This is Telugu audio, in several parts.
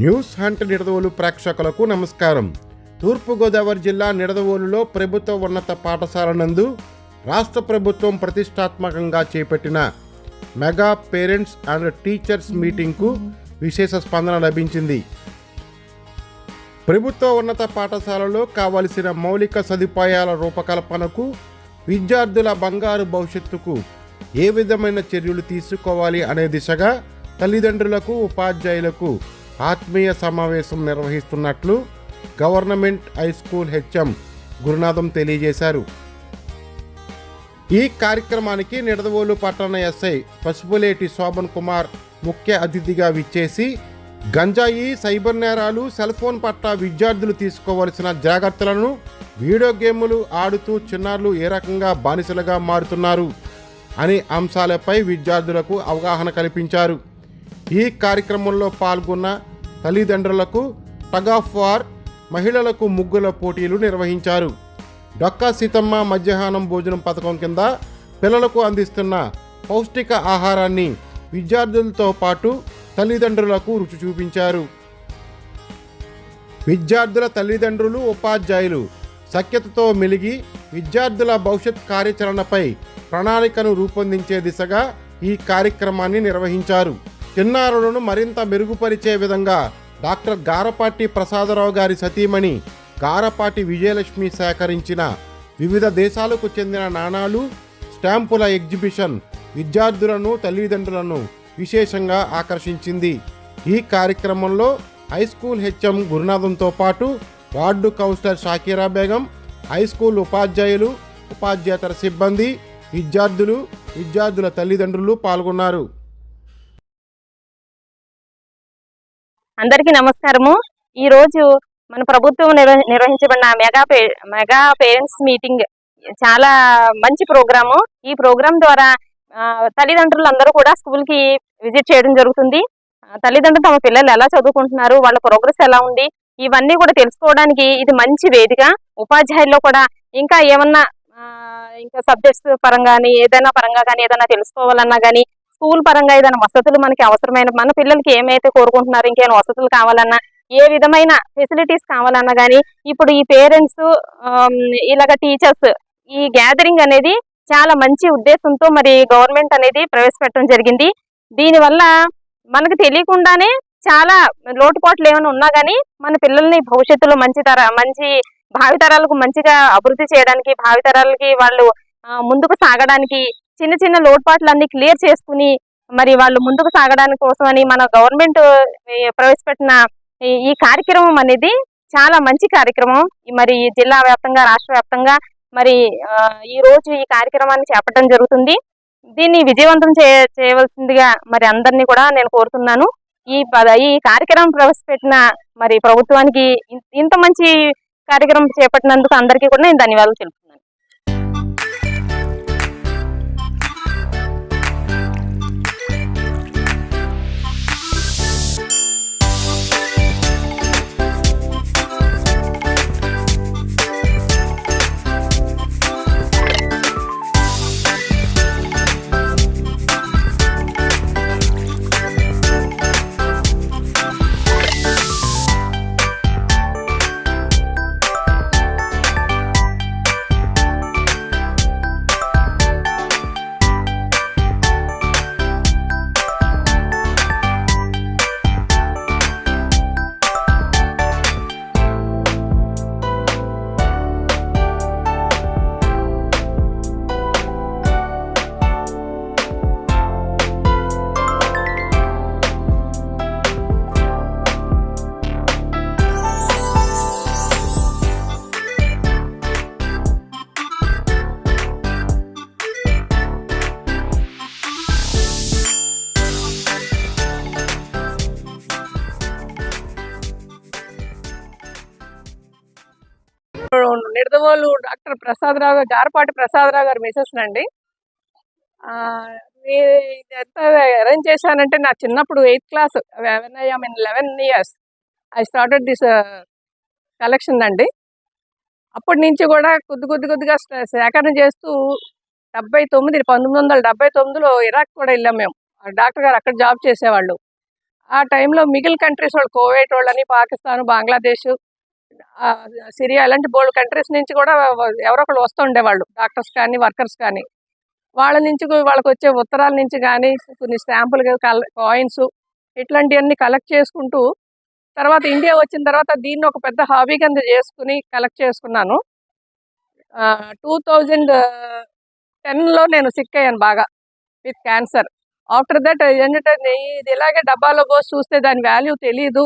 న్యూస్ హంట్ నిడదవోలు ప్రేక్షకులకు నమస్కారం. తూర్పుగోదావరి జిల్లా నిడదవోలులో ప్రభుత్వ ఉన్నత పాఠశాల నందు రాష్ట్ర ప్రభుత్వం ప్రతిష్టాత్మకంగా చేపట్టిన మెగా పేరెంట్స్ అండ్ టీచర్స్ మీటింగ్కు విశేష స్పందన లభించింది. ప్రభుత్వ ఉన్నత పాఠశాలలో కావలసిన మౌలిక సదుపాయాల రూపకల్పనకు విద్యార్థుల బంగారు భవిష్యత్తుకు ఏ విధమైన చర్యలు తీసుకోవాలి అనే దిశగా తల్లిదండ్రులకు ఉపాధ్యాయులకు ఆత్మీయ సమావేశం నిర్వహిస్తున్నట్లు government high school HM Gurunatham తెలియజేశారు. ఈ కార్యక్రమానికి నిడదవోలు పట్టణ ఎస్ఐ పసుపులేటి శోభన్ కుమార్ ముఖ్య అతిథిగా విచ్చేసి గంజాయి సైబర్ నేరాలు సెల్ ఫోన్ పట్ల విద్యార్థులు తీసుకోవలసిన జాగ్రత్తలను వీడియో గేములు ఆడుతూ చిన్నారులు ఏ రకంగా బానిసలుగా మారుతున్నారు అనే అంశాలపై విద్యార్థులకు అవగాహన కల్పించారు. ఈ కార్యక్రమంలో పాల్గొన్న తల్లిదండ్రులకు టగ్ ఆఫ్ వార్ మహిళలకు ముగ్గుల పోటీలు నిర్వహించారు. డొక్కా సీతమ్మ మధ్యాహ్నం భోజనం పథకం కింద పిల్లలకు అందిస్తున్న పౌష్టిక ఆహారాన్ని విద్యార్థులతో పాటు తల్లిదండ్రులకు రుచి చూపించారు. విద్యార్థుల తల్లిదండ్రులు ఉపాధ్యాయులు సఖ్యతతో మెలిగి విద్యార్థుల భవిష్యత్ కార్యాచరణపై ప్రణాళికను రూపొందించే దిశగా ఈ కార్యక్రమాన్ని నిర్వహించారు. చిన్నారులను మరింత మెరుగుపరిచే విధంగా డాక్టర్ గారపాటి ప్రసాదరావు గారి సతీమణి గారపాటి విజయలక్ష్మి సేకరించిన వివిధ దేశాలకు చెందిన నాణాలు స్టాంపుల ఎగ్జిబిషన్ విద్యార్థులను తల్లిదండ్రులను విశేషంగా ఆకర్షించింది. ఈ కార్యక్రమంలో హై స్కూల్ హెచ్ఎం గురునాథంతో పాటు ward councillor Shakira Begum high school ఉపాధ్యాయులు ఉపాధ్యేతర సిబ్బంది విద్యార్థులు విద్యార్థుల తల్లిదండ్రులు పాల్గొన్నారు. అందరికీ నమస్కారము. ఈ రోజు మన ప్రభుత్వం నిర్వహించబడిన mega pay mega parents meeting చాలా మంచి ప్రోగ్రాము. ఈ ప్రోగ్రాం ద్వారా తల్లిదండ్రులు అందరూ కూడా స్కూల్కి విజిట్ చేయడం జరుగుతుంది. తల్లిదండ్రులు తమ పిల్లలు ఎలా చదువుకుంటున్నారు వాళ్ళ ప్రోగ్రెస్ ఎలా ఉంది ఇవన్నీ కూడా తెలుసుకోవడానికి ఇది మంచి వేదిక. ఉపాధ్యాయుల్లో కూడా ఇంకా ఏమన్నా ఇంకా సబ్జెక్ట్స్ పరంగా కానీ ఏదైనా పరంగా కానీ ఏదైనా తెలుసుకోవాలన్నా కానీ స్కూల్ పరంగా ఏదైనా వసతులు మనకి అవసరమైన మన పిల్లలకి ఏమైతే కోరుకుంటున్నారు ఇంకేమైనా వసతులు కావాలన్నా ఏ విధమైన ఫెసిలిటీస్ కావాలన్నా కానీ ఇప్పుడు ఈ పేరెంట్స్ ఇలాగ టీచర్స్ ఈ గ్యాదరింగ్ అనేది చాలా మంచి ఉద్దేశంతో మరి గవర్నమెంట్ అనేది ప్రవేశపెట్టడం జరిగింది. దీనివల్ల మనకు తెలియకుండానే చాలా లోటుపాట్లు ఏమైనా ఉన్నా కానీ మన పిల్లల్ని భవిష్యత్తులో మంచి తర మంచి భావితరాలకు మంచిగా అభివృద్ధి చేయడానికి భావితరాలకి వాళ్ళు ముందుకు సాగడానికి చిన్న చిన్న లోటుపాట్లన్నీ క్లియర్ చేసుకుని మరి వాళ్ళు ముందుకు సాగడానికి కోసమని మన గవర్నమెంట్ ప్రవేశపెట్టిన ఈ- ఈ కార్యక్రమం అనేది చాలా మంచి కార్యక్రమం. ఈ మరి ఈ జిల్లా వ్యాప్తంగా రాష్ట్ర వ్యాప్తంగా మరి ఈ రోజు ఈ కార్యక్రమాన్ని చేపట్టడం జరుగుతుంది. దీన్ని విజయవంతం చే చేయవలసిందిగా మరి అందరినీ కూడా నేను కోరుతున్నాను. ఈ పద ఈ కార్యక్రమం ప్రవేశపెట్టిన మరి ప్రభుత్వానికి ఇంత మంచి కార్యక్రమం చేపట్టినందుకు అందరికీ కూడా నేను ధన్యవాదాలు తెలుపుతున్నాను. నిడదవోలు డాక్టర్ ప్రసాదరావు గారు గారపాటి ప్రసాదరావు గారు మిసెస్ అండి ఎంత అరేంజ్ చేశానంటే నా చిన్నప్పుడు eighth class when I mean eleven years I started this collection అండి అప్పటి నుంచి కూడా కొద్ది కొద్ది కొద్దిగా సేకరణ చేస్తూ డెబ్బై తొమ్మిది పంతొమ్మిది వందల డెబ్బై తొమ్మిదిలో ఇరాక్ కూడా వెళ్ళాం మేము. డాక్టర్ గారు అక్కడ జాబ్ చేసేవాళ్ళు. ఆ టైంలో మిగిలిన కంట్రీస్ వాళ్ళు కోవేట్ వాళ్ళని పాకిస్తాన్ బంగ్లాదేశ్ సిరియా ఇలాంటి బోల్డ్ కంట్రీస్ నుంచి కూడా ఎవరో ఒకళ్ళు వస్తూ డాక్టర్స్ కానీ వర్కర్స్ కానీ. వాళ్ళ నుంచి వాళ్ళకి వచ్చే ఉత్తరాల నుంచి కానీ కొన్ని స్టాంపులు కాయిన్స్ ఇట్లాంటివన్నీ కలెక్ట్ చేసుకుంటూ తర్వాత ఇండియా వచ్చిన తర్వాత దీన్ని ఒక పెద్ద హాబీ కింద చేసుకుని కలెక్ట్ చేసుకున్నాను. టూ థౌజండ్ టెన్లో నేను సిక్ అయ్యాను బాగా విత్ క్యాన్సర్. ఆఫ్టర్ దట్ ఏంటంటే ఇది ఇలాగే డబ్బాలో పోసి చూస్తే దాని వాల్యూ తెలియదు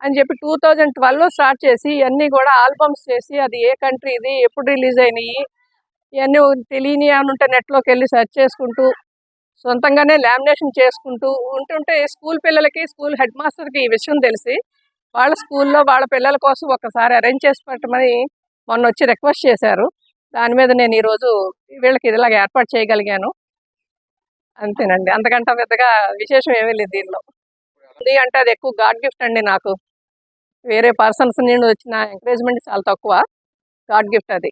అని చెప్పి టూ థౌజండ్ ట్వెల్వ్లో స్టార్ట్ చేసి ఇవన్నీ కూడా ఆల్బమ్స్ చేసి అది ఏ కంట్రీ ఇది ఎప్పుడు రిలీజ్ అయినాయి ఇవన్నీ తెలియని అని ఉంటే నెట్లోకి వెళ్ళి సెర్చ్ చేసుకుంటూ సొంతంగానే లామినేషన్ చేసుకుంటూ ఉంటుంటే స్కూల్ పిల్లలకి స్కూల్ హెడ్ మాస్టర్కి ఈ విషయం తెలిసి వాళ్ళ స్కూల్లో వాళ్ళ పిల్లల కోసం ఒకసారి అరేంజ్ చేసి పెట్టమని మొన్న వచ్చి రిక్వెస్ట్ చేశారు. దాని మీద నేను ఈరోజు వీళ్ళకి ఇదిలాగా ఏర్పాటు చేయగలిగాను. అంతేనండి. అంతకంటే పెద్దగా విశేషం ఏమీ లేదు దీనిలో. అంటే అది ఎక్కువ గాడ్ గిఫ్ట్ అండి నాకు. వేరే పర్సన్స్ నుండి వచ్చిన ఎంకరేజ్మెంట్ చాలా తక్కువ. గాడ్ గిఫ్ట్ అది.